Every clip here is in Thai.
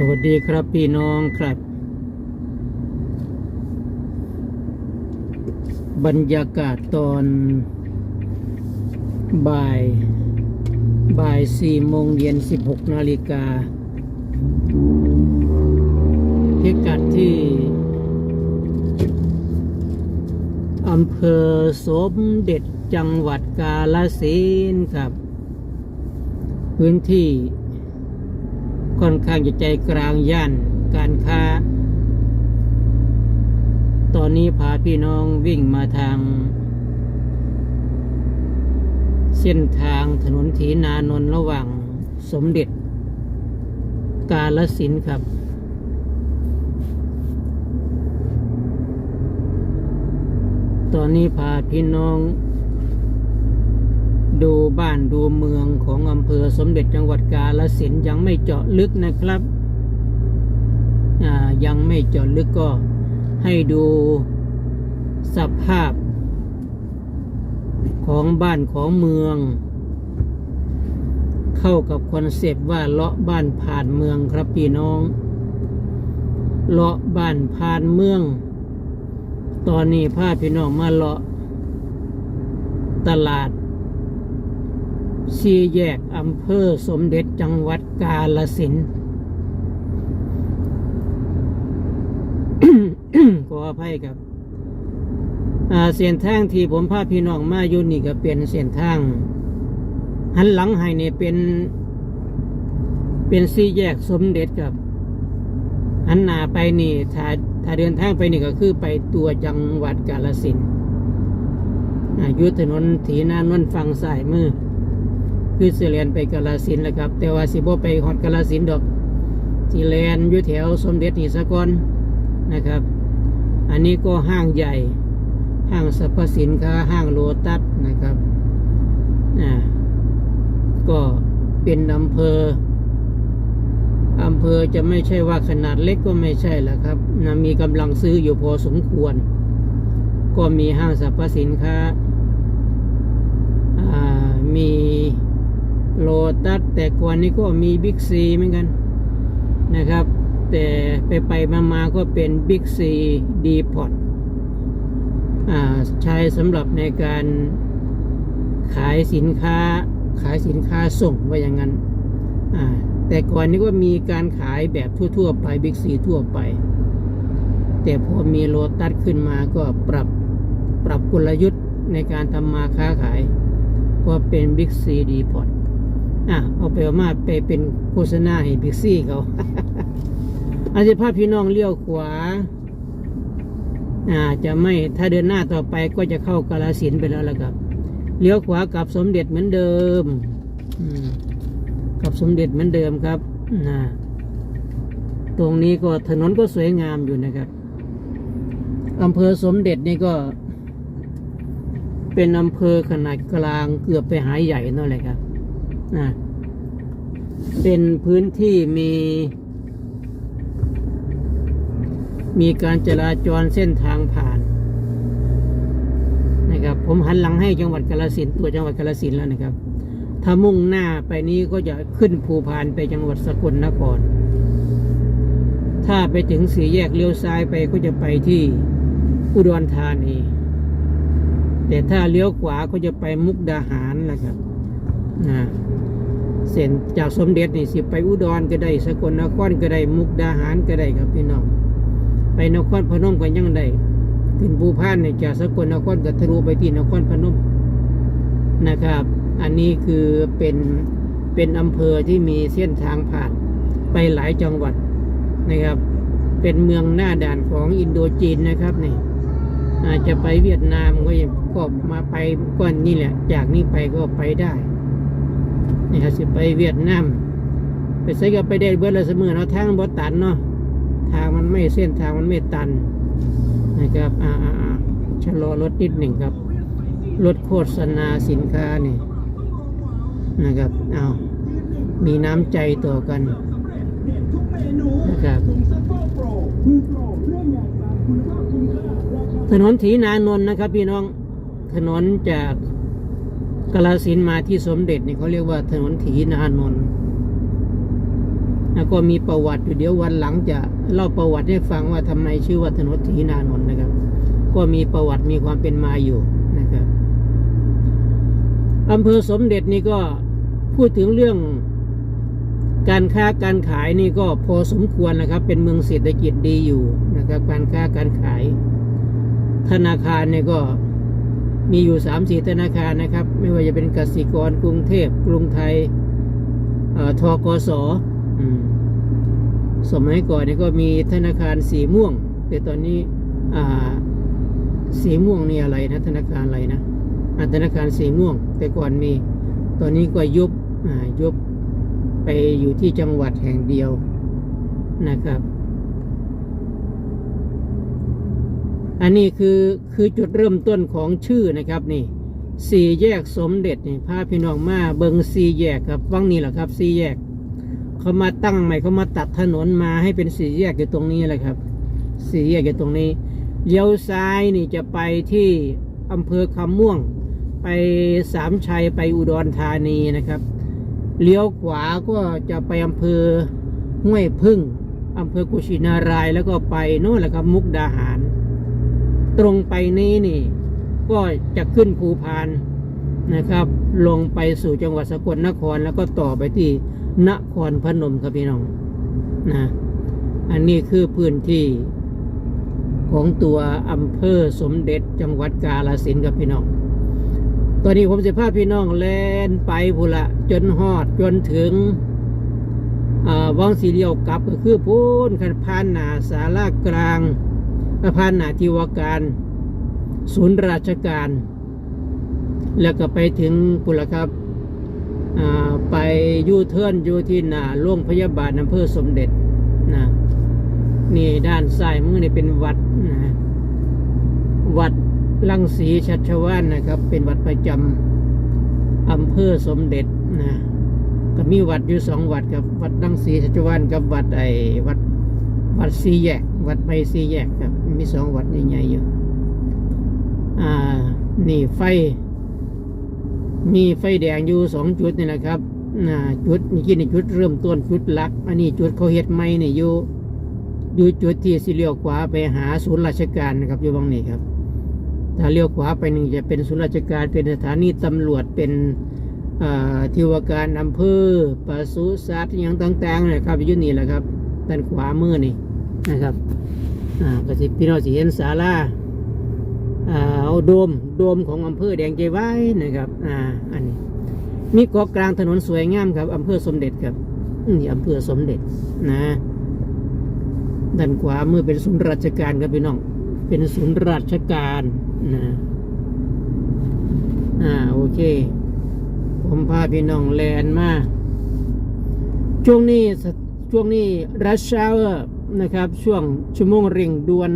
สวัสดีครับพี่น้องครับ บรรยากาศตอน บ่าย บ่ายสี่โมงเย็นสิบหกนาฬิกาพิกัดที่อำเภอสมเด็จจังหวัดกาลสินครับ พื้นที่ ค่อนข้างจะใจกลางย่านการค้า ตอนนี้พาพี่น้องวิ่งมาทาง เส้นทางถนนถีนานนระหว่างสมเด็จ กาลสินครับตอนนี้พาพี่น้อง ดูบ้านดูเมืองของอำเภอสมเด็จจังหวัดกาลสินธุ์ยังไม่เจาะลึกนะครับอ่ายังไม่เจาะลึกก็ให้ดูสภาพ ของบ้านของเมือง เข้ากับคอนเซปต์ว่าเลาะบ้านผ่านเมืองครับพี่น้อง เลาะบ้านผ่านเมือง ตอนนี้พาพี่น้องมาเลาะตลาด สี่แยกอำเภอสมเด็จจังหวัดกาลสินขออภัยครับเส้นทางที่ผมพาพี่น้องมาอยู่นี่ก็เป็นเส้นทาง หันหลังให้เนี่ยเป็น เป็นสี่แยกสมเด็จครับหันหน้าไปนี่ถ้าถ้าเดินทางไปนี่ก็คือไปตัวจังหวัดกาลสินอยู่ถนนถีนานนท์ฝั่งซ้ายมือ คือสิเลียนไปกาลสินแหละครับ แต่ว่าสิบ่ไปฮอดกาลสินดอกสิเลียนอยู่แถวสมเด็จนี่สะก่อนนะครับ อันนี้ก็ห้างใหญ่ ห้างสรรพสินค้าห้างโลตัสนะครับอ่ก็เป็นอำเภออำเภอจะไม่ใช่ว่าขนาดเล็กก็ไม่ใช่ละครับนะมีกำลังซื้ออยู่พอสมควร ก็มีห้างสรรพสินค้า มี โลตัสแต่ก่อนนี้ก็มีบิ๊กซีเหมือนกันนะครับ แต่ไปไปมามาก็เป็นบิ๊กซีดีพอตใช้สำหรับในการขายสินค้าขายสินค้าส่งว่าอย่างนั้น แต่ก่อนนี้ก็มีการขายแบบทั่ว ๆ ไปบิ๊กซีทั่วไป แต่พอมีโลตัสขึ้นมาก็ปรับปรับกลยุทธ์ในการทำมาค้าขาย ก็เป็นบิ๊กซีดีพอต อะเอาไปเอามาไปเป็นโฆษณาให้บิ๊กซีเขาอาจจะพาพี่น้องเลี้ยวขวา อ่า จะไม่ถ้าเดินหน้าต่อไปก็จะเข้ากาลสินไปแล้วละครับเลี้ยวขวากับสมเด็จเหมือนเดิมอืมกับสมเด็จเหมือนเดิมครับนะตรงนี้ก็ถนนก็สวยงามอยู่นะครับอำเภอสมเด็จนี่ก็ เป็นอำเภอขนาดกลางเกือบไปหายใหญ่นั่นแหละครับ นะเป็นพื้นที่มี มีการจราจรเส้นทางผ่านนะครับ ผมหันหลังให้จังหวัดกาฬสินตัวจังหวัดกาฬสินแล้วนะครับ ถ้ามุ่งหน้าไปนี้ก็จะขึ้นภูพานไปจังหวัดสกลนคร ถ้าไปถึงสี่แยกเลี้ยวซ้ายไปก็จะไปที่อุดรธานีแต่ถ้าเลี้ยวขวาก็จะไปมุกดาหารแหละครับ นะเส้นจากสมเด็จนี่สิไปอุดรก็ได้ สกลนครก็ได้มุกดาหารก็ได้ครับพี่น้อง ไปนครพนมก็ยังได้ขึ้นภูพานเนี่ยจากสกลนครก็ทะลุไปที่นครพนมนะครับ อันนี้คือเป็นเป็นอำเภอที่มีเส้นทางผ่านไปหลายจังหวัดนะครับ เป็นเมืองหน้าด่านของอินโดจีนนะครับนี่อาจจะไปเวียดนามก็ยังก็มาไปก้อนนี่แหละ จากนี้ไปก็ไปได้ นี่ครับสิไปเวียดนามไปใส่ก็ไปได้เบิดละเสมอเนาะทางบ่ตันเนาะทางมันไม่เส้นทางมันไม่ตันนะครับอ่าอ่าอ่าชะลอรถนิดหนึ่งครับรถโฆษณาสินค้านี่นะครับเอามีน้ำใจต่อกันนะครับถนนถีนานนท์นะครับพี่น้องถนนจาก กาลสินมาที่สมเด็จนี่เขาเรียกว่าถนนถีนานนท์แล้วก็มีประวัติอยู่เดี๋ยววันหลังจะเล่าประวัติให้ฟังว่าทำไมชื่อว่าถนนถีนานนท์นะครับ ก็มีประวัติมีความเป็นมาอยู่นะครับอำเภอสมเด็จนี่ก็พูดถึงเรื่องการค้าการขายนี่ก็พอสมควรนะครับ เป็นเมืองเศรษฐกิจดีอยู่นะครับ การค้าการขาย ธนาคารเนี่ยก็ มีอยู่สามสี่ธนาคารนะครับ ไม่ว่าจะเป็นกสิกรกรุงเทพกรุงไทยเอ่อทกสสมัยก่อนเนี่ยก็มีธนาคารสีม่วง แต่ตอนนี้อ่าสีม่วงนี่อะไรนะ ธนาคารอะไรนะอ่าธนาคารสีม่วง แต่ก่อนมี ตอนนี้ก็ยุบยุบไปอยู่ที่จังหวัดแห่งเดียวนะครับ อันนี้คือคือจุดเริ่มต้นของชื่อนะครับนี่สี่แยกสมเด็จนี่พาพี่น้องมาเบิงสี่แยกครับวังนี้แหละครับสี่แยกเขามาตั้งใหม่เขามาตัดถนนมาให้เป็นสี่แยกอยู่ตรงนี้แหละครับสี่แยกอยู่ตรงนี้เลี้ยวซ้ายนี่จะไปที่อำเภอคำม่วง ไปสามชัยไปอุดรธานีนะครับเลี้ยวขวาก็จะไปอำเภอห้วยพึ่งอำเภอกุชินารายแล้วก็ไปโน่นแหละครับมุกดาหาร ตรงไปนี้นี่ ก็จะขึ้นภูพานนะครับ ลงไปสู่จังหวัดสกลนครแล้วก็ต่อไปที่นครพนมครับพี่น้องนะอันนี้คือพื้นที่ของตัวอำเภอสมเด็จจังหวัดกาฬสินครับพี่น้อง ตอนนี้ผมจะพาพี่น้องแล่นไปพุละจนฮอดจนถึงวังสีเลียวกลับก็คือพูนคันพานนาสารากลาง พานหนาทิวการ ศูนย์ราชการ แล้วก็ไปถึงปุละครับไปยูเทิร์นอยู่ที่หนาโรงพยาบาลอำเภอสมเด็จนะนี่ด้านซ้ายมือนี่เป็นวัดนะวัดลังสีชัชวานนะครับ เป็นวัดประจำอำเภอสมเด็จนะก็มีวัดอยู่สองวัดครับวัดลังสีชัชวานกับวัดไอวัดวัดสีแยก วัดไม่สีแยกครับ มีสองวัดใหญ่ๆอยู่ อ่า นี่ไฟ มีไฟแดงอยู่สองจุดนี่แหละครับน่า จุดนี่กินจุดเริ่มต้นจุดหลัก อันนี้จุดเขาเฮ็ดใหม่เนี่ยอยู่ อยู่จุดที่สิเลี้ยวขวาไปหาศูนย์ราชการนะครับอยู่บางนี้ครับ ถ้าเลี้ยวขวาไปหนึ่งจะเป็นศูนย์ราชการ เป็นสถานีตำรวจ เป็นอ่าที่วการอำเภอปศุสัตว์อย่างต่างๆนะครับอยู่นี่แหละครับด้านขวามือนี่ นะครับอ่าก็สิพี่น้องสิเห็นศาลาอ่าเอาโดมโดมของอำเภอแดงเจไว้นะครับอ่าอันนี้ มีเกาะกลางถนนสวยงามครับอำเภอสมเด็จครับนี่อำเภอสมเด็จนะด้านขวามือเป็นศูนย์ราชการครับพี่น้อง เป็นศูนย์ราชการนะอ่าโอเค ผมพาพี่น้องแลนมาช่วงนี้ช่วงนี้รัชเชาร์ นะครับ ช่วงชั่วโมงเร่งด่วน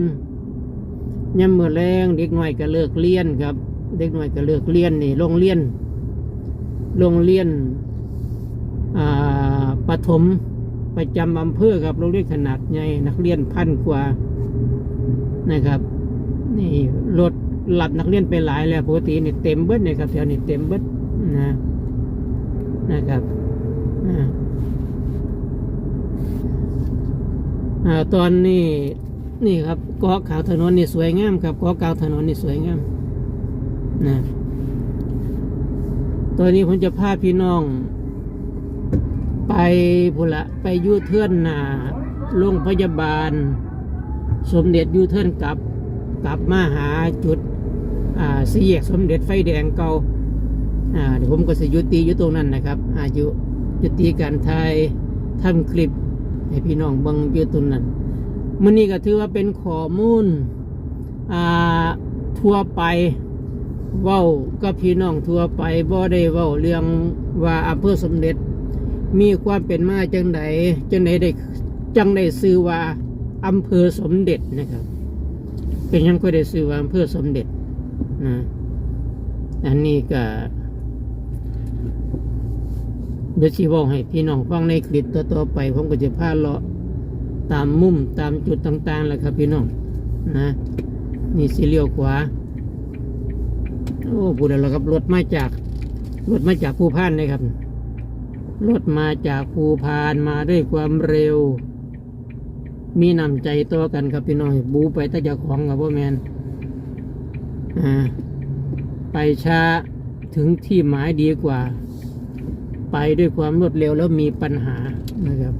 ยามมื่อแรงเด็กหน่อยก็เลิกเรียนครับ เด็กหน่อยก็เลิกเรียนนี่โรงเรียนโรงเรียนอ่าปฐมประจำอำเภอครับโรงเรียนขนาดใหญ่นักเรียนพันกว่านะครับ นี่รถหลับนักเรียนไปหลายแล้วปกตินี่เต็มเบิดเนี่ยครับแถวนี้เต็มเบิดนะนะครับอ่า อ่าตอนนี้นี่ครับเกาะขาวถนนนี่สวยงามครับเกาะกลางถนนนี่สวยงามนะตอนนี้ผมจะพาพี่น้อง ไปพุละไปยูเทิร์นหนาโรงพยาบาล สมเด็จยูเทิร์นกลับกลับมาหาจุดอ่าสี่แยกสมเด็จไฟแดงเก่าอ่าเดี๋ยวผมก็จะยุติอยู่ตรงนั้นนะครับอายุยุติการถ่ายทำคลิป ให้พี่น้องเบังอยู่ตรงนั้นมื่อนี้ก็ถือว่าเป็นข้อมูลอ่าทั่วไปเว้ากับพี่น้องทั่วไปบ่ได้เว้าเรื่องว่าอำเภอสมเด็จ มีความเป็นมาจังไดจังไดได้จังได้ซื้อว่าอำเภอสมเด็จนะครับ เป็นยังก็ได้ซื้อว่าอำเภอสมเด็จนะอันนี้ก็ เดี๋ยวชีบอกให้พี่น้องฟังในคลิปต่อต่อไปผมก็จะพาเลาะตามมุมตามจุดต่างๆแหละครับพี่น้องนะนี่สีเลี้ยวขวาโอ้พูดแล้วครับรถมาจากรถมาจากภูพานนะครับ รถมาจากภูพานมาด้วยความเร็ว มีนำใจตัวกันครับพี่น้องบูไปตั้งจ้าของครับพ่อแมนอ่าไปช้าถึงที่หมายดีกว่า ไปด้วยความรวดเร็วแล้วมีปัญหานะครับ